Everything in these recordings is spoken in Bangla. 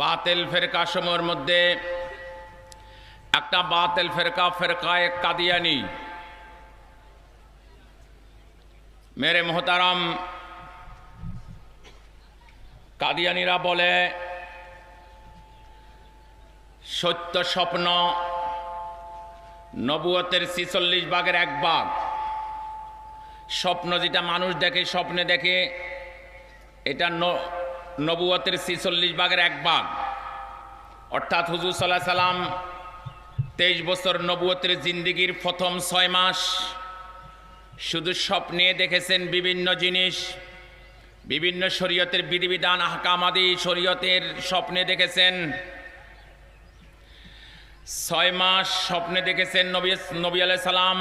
বাতেল ফেরকা সময়ের মধ্যে একটা বাতেল ফেরকা, ফেরকায় কাদিয়ানি। মেরে মোহতারাম, কাদিয়ানিরা বলে, সত্য স্বপ্ন নবুয়তের ছিচল্লিশ ভাগের এক ভাগ। স্বপ্ন যেটা মানুষ দেখে, স্বপ্নে দেখে, এটা নবুয়তের ছিচল্লিশ ভাগের এক ভাগ। অর্থাৎ হুজুর সাল্লাহ সাল্লাম তেইশ বছর নবুয়তের জিন্দিগির প্রথম ছয় মাস শুধু স্বপ্নে দেখেছেন বিভিন্ন জিনিস, বিভিন্ন শরীয়তের বিধিবিধান আহকামাদি শরীয়তের স্বপ্নে দেখেছেন। ছয় মাস স্বপ্নে দেখেছেন নবী নবী আলাই সালাম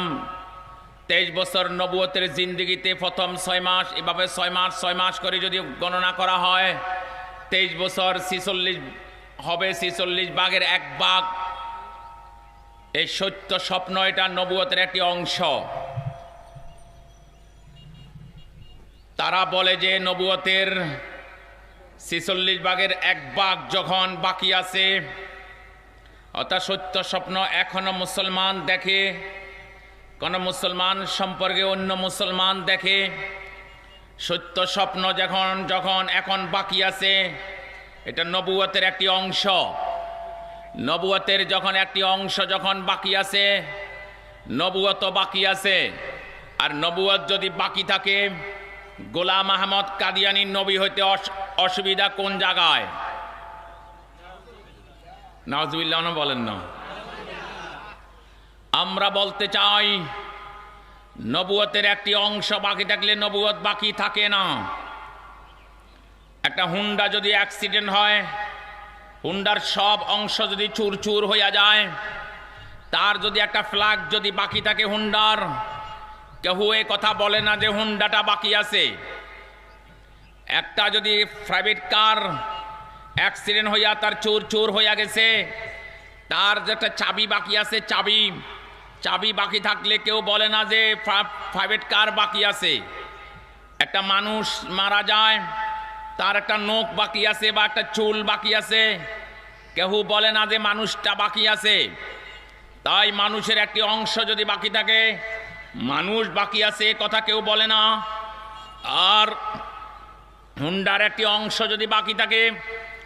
তেইশ বছর নবুয়তের জিন্দিগিতে প্রথম ছয় মাস, এভাবে ছয় মাস ছয় মাস করে যদি গণনা করা হয় তেইশ বছর, ছিচল্লিশ, হবে ছিচল্লিশ বাঘের এক বাঘ। এই সত্য স্বপ্ন এটা নবুয়তের একটি অংশ। তারা বলে যে নবুয়তের ছিচল্লিশ বাঘের এক বাঘ যখন বাকি আছে, অর্থাৎ সত্য স্বপ্ন এখনও মুসলমান দেখে, কোন মুসলমান সম্পর্কে অন্য মুসলমান দেখে সত্য স্বপ্ন যখন যখন এখন বাকি আছে, এটা নবুয়তের একটি অংশ। নবুয়তের যখন একটি অংশ যখন বাকি আছে নবুয়ত বাকি আছে। আর নবুয়ত যদি বাকি থাকে, গোলাম আহমদ কাদিয়ানির নবী হইতে অস- অসুবিধা কোন জায়গায়? নজবিল্লাহ বলেন না। আমরা বলতে চাই নবুয়তের একটি অংশ বাকি থাকলে নবুয়ত বাকি থাকে না। একটা হুন্ডা যদি অ্যাক্সিডেন্ট হয়, হুন্ডার সব অংশ যদি চুর চুর হইয়া যায়, তার যদি একটা ফ্ল্যাগ যদি বাকি থাকে হুন্ডার কেউ এ কথা বলে না যে হুন্ডাটা বাকি আছে। একটা যদি প্রাইভেট কার অ্যাক্সিডেন্ট হইয়া তার চুর চুর হইয়া গেছে, তার যে একটা চাবি বাকি আছে, চাবি চাবি বাকি থাকলে কেউ বলে না যে প্রাইভেট কার বাকি আছে। একটা মানুষ মারা যায়, তার একটা নখ বাকি আছে বা একটা চুল বাকি আছে। কেউ বলে না যে মানুষটা বাকি আছে। তাই মানুষের একটি অংশ যদি বাকি থাকে, মানুষ বাকি আছে কথা কেউ বলে না। আর হুন্ডার একটি অংশ যদি বাকি থাকে,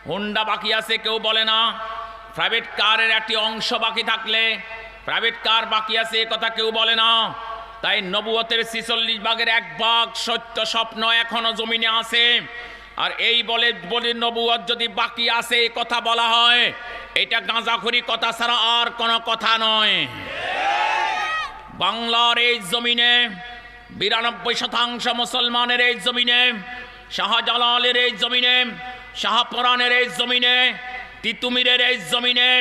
হুন্ডা বাকি আছে কেউ বলে না। প্রাইভেট কারের একটি অংশ বাকি থাকলে প্রাইভেট কার বাকি আছে, এ কথা কেউ বলে না। তাই নবুয়তের ছিচল্লিশ ভাগের এক ভাগ সত্য স্বপ্ন এখনও জমিনে আছে। আর এই বলে বলে নবুয়ত যদি বাকি আছে, এ কথা বলা হয়, এটা গাঁজাখুরি কথা ছাড়া আর কোনো কথা নয়। বাংলার এই জমিনে, বিরানব্বই শতাংশ মুসলমানের এই জমিনে, শাহজালালের এই জমিনে, শাহপরানের এই জমিনে, তিতুমিরের এই জমিনে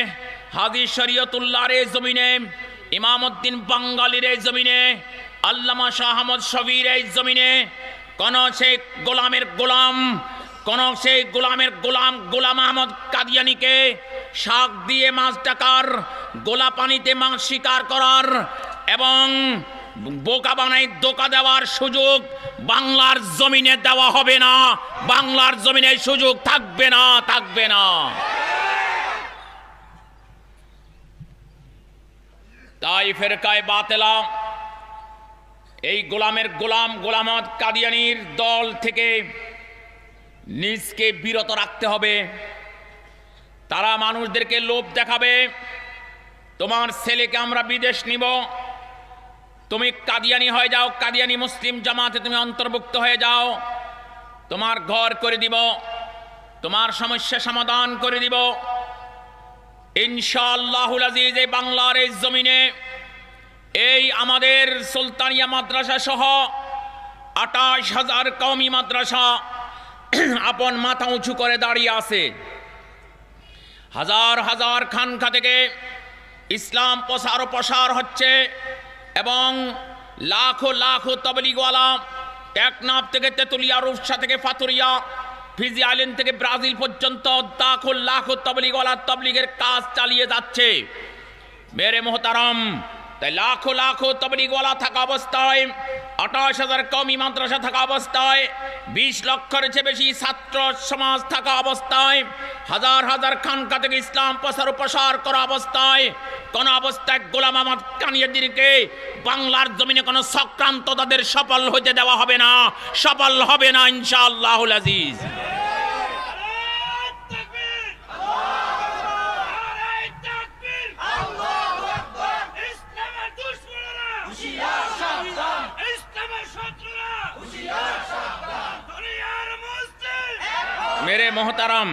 হাজি শরীয়তুল্লাহর এই জমিনে ইমামউদ্দিন বাঙ্গালির এই জমিনে, আল্লামা শাহ আহমদ শবীর এই জমিনে, কোন সেই গোলামের গোলাম, কোন সেই গোলামের গোলাম গোলাম আহমদ কাদিয়ানিকে শাক দিয়ে মাছ ডাকার, গোলা পানিতে মাছ শিকার করার এবং বোকা বানাই দোকা দেওয়ার সুযোগ বাংলার জমিনে দেওয়া হবে না। বাংলার জমিনে সুযোগ থাকবে না থাকবে না। তাই ফেরকায় বাতেলা এই গোলামের গোলাম গোলামত কাদিয়ানির দল থেকে নিজকে বিরত রাখতে হবে। তারা মানুষদেরকে লোভ দেখাবে। তোমার ছেলেকে আমরা বিদেশ নিব। তুমি কাদিয়ানি হয়ে যাও, কাদিয়ানি মুসলিম জামাতে তুমি অন্তর্ভুক্ত হয়ে যাও। তোমার ঘর করে দিব। তোমার সমস্যা সমাধান করে দিব। ইনশাআল্লাহুল আজিজ, এই বাংলার এই জমিনে, এই আমাদের সুলতানিয়া মাদ্রাসা সহ আঠাশ হাজার কওমি মাদ্রাসা আপন মাথা উঁচু করে দাঁড়িয়ে আছে। হাজার হাজার খানখা থেকে ইসলাম প্রসার প্রসার হচ্ছে এবং লাখো লাখো তবলিগওয়ালা টেকনাফ থেকে তেতুলিয়া, রূপসা থেকে ফাতুরিয়া ফিজি আইল্যান্ড থেকে ব্রাজিল পর্যন্ত লাখো লাখো তবলিগওয়ালা তবলিগের কাজ চালিয়ে যাচ্ছে। মেরে মোহতারাম তাই লাখো লাখো তবলিগওয়ালা থাকা অবস্থায়, আঠাশ হাজার কমি মাদ্রাসা থাকা অবস্থায়, বিশ লক্ষের চেয়ে বেশি ছাত্র সমাজ থাকা অবস্থায়, হাজার হাজার খানকা থেকে ইসলাম প্রসার প্রসার করা অবস্থায়, কোন অবস্থায় গোলাম আহমদ কানিয়াদিরকে বাংলার জমিনে কোনো সক্রান্ত তাদের সফল হতে দেওয়া হবে না, সফল হবে না ইনশাআল্লাহ আজিজ। মেরে মোহতারাম।